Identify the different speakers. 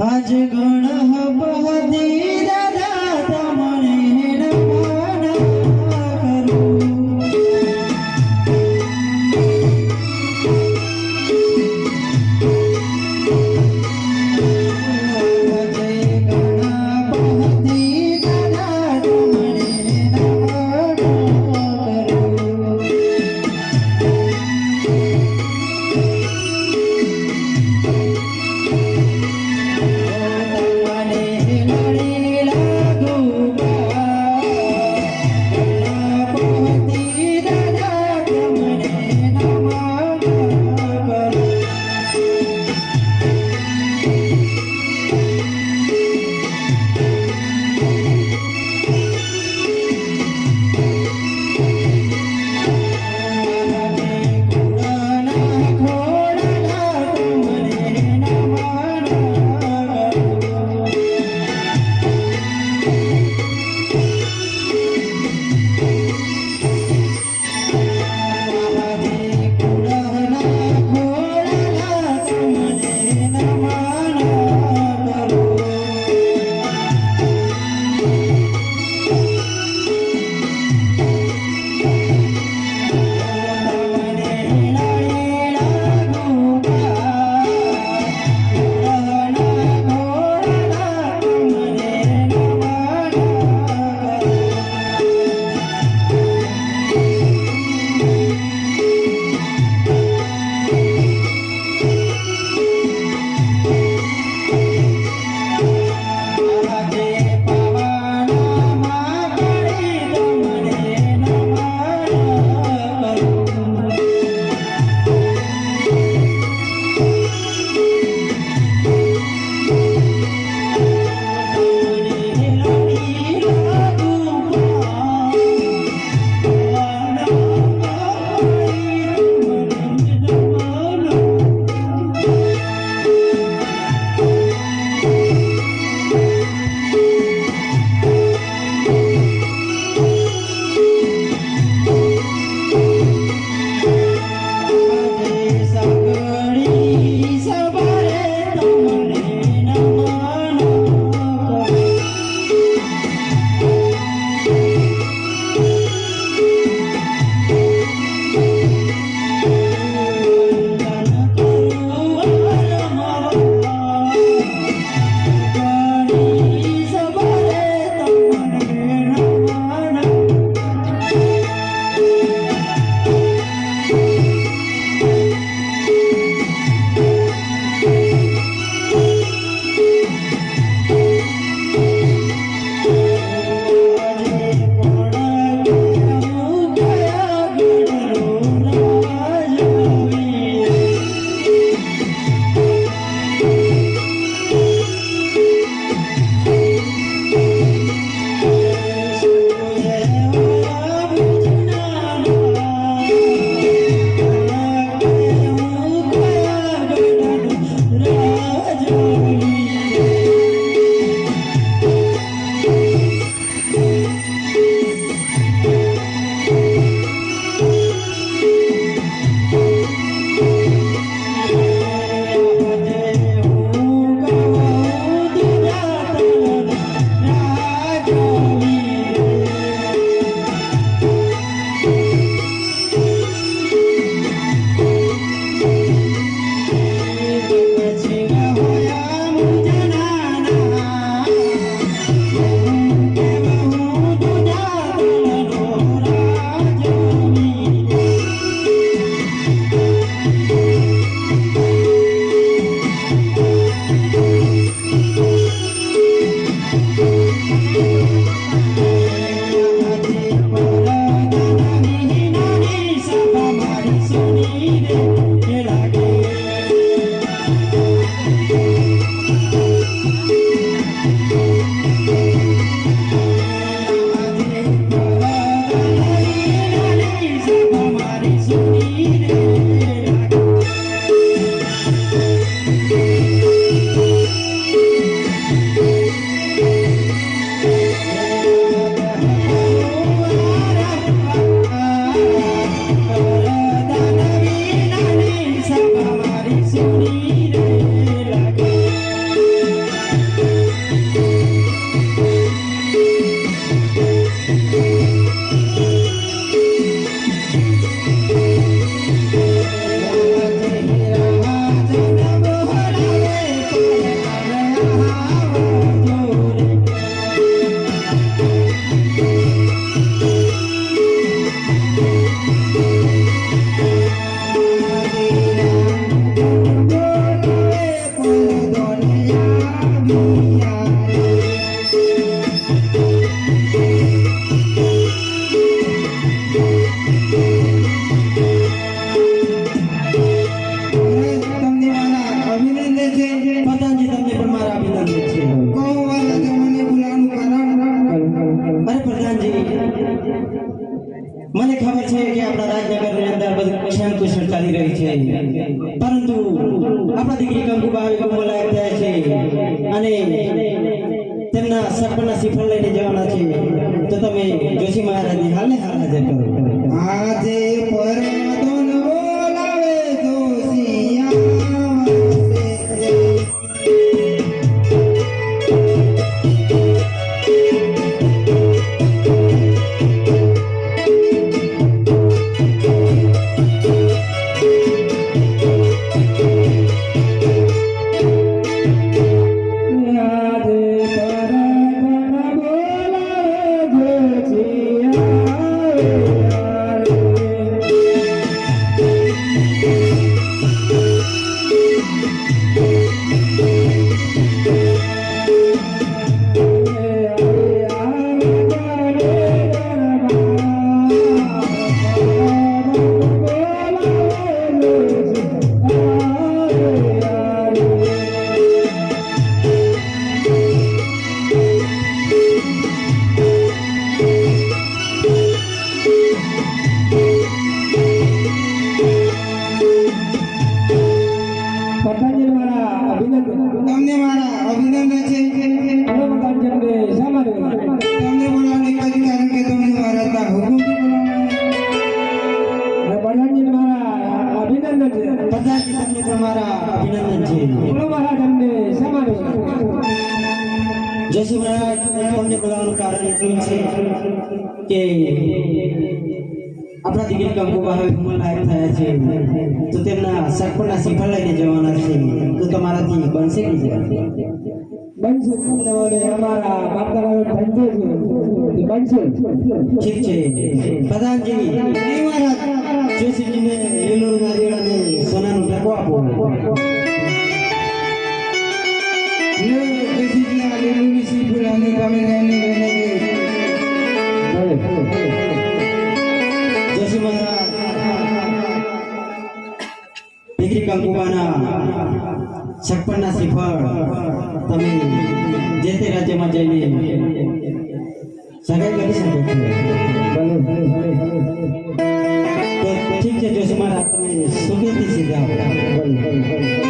Speaker 1: આજ ગણ બહદી પરંતુ આપણા દીકરી કંકુબા હવે કુમલાયક થયા છે. અને તેમના સપના શ્રીફળ લઈને જવાના છે. તો તમે જોશી મહારાજની હાલને હાલ હાજર કરો.
Speaker 2: આજે પરમદન બોલાવે જોશિયા
Speaker 3: અભિનંદન
Speaker 2: છે
Speaker 1: બધાથી તમને તમારા અભિનંદન છે
Speaker 3: બોલો મારા તમને સમાનો જય
Speaker 1: શ્રી મહારાજ તમને બોલાવવાનું કારણ એટલું છે કે આપણા દીકરી કંકુબા હવે લાયક થયા છે તો તેમના સપના શ્રીફળ લઈને જવાના છે તો તમારાથી બનશે કે?
Speaker 3: બનશે છે બનશે
Speaker 1: ઠીક છે પ્રધાનજી
Speaker 2: મહારાજ
Speaker 1: જોશીજીને લીલું નારિયેળ અને સોનાનું ટકો આપો
Speaker 2: તમે
Speaker 1: જે તે રાજ્યમાં જઈને સગાઈ કરી શકો ઠીક છે જોશી મહારાજ. તમે સુખેથી સીધા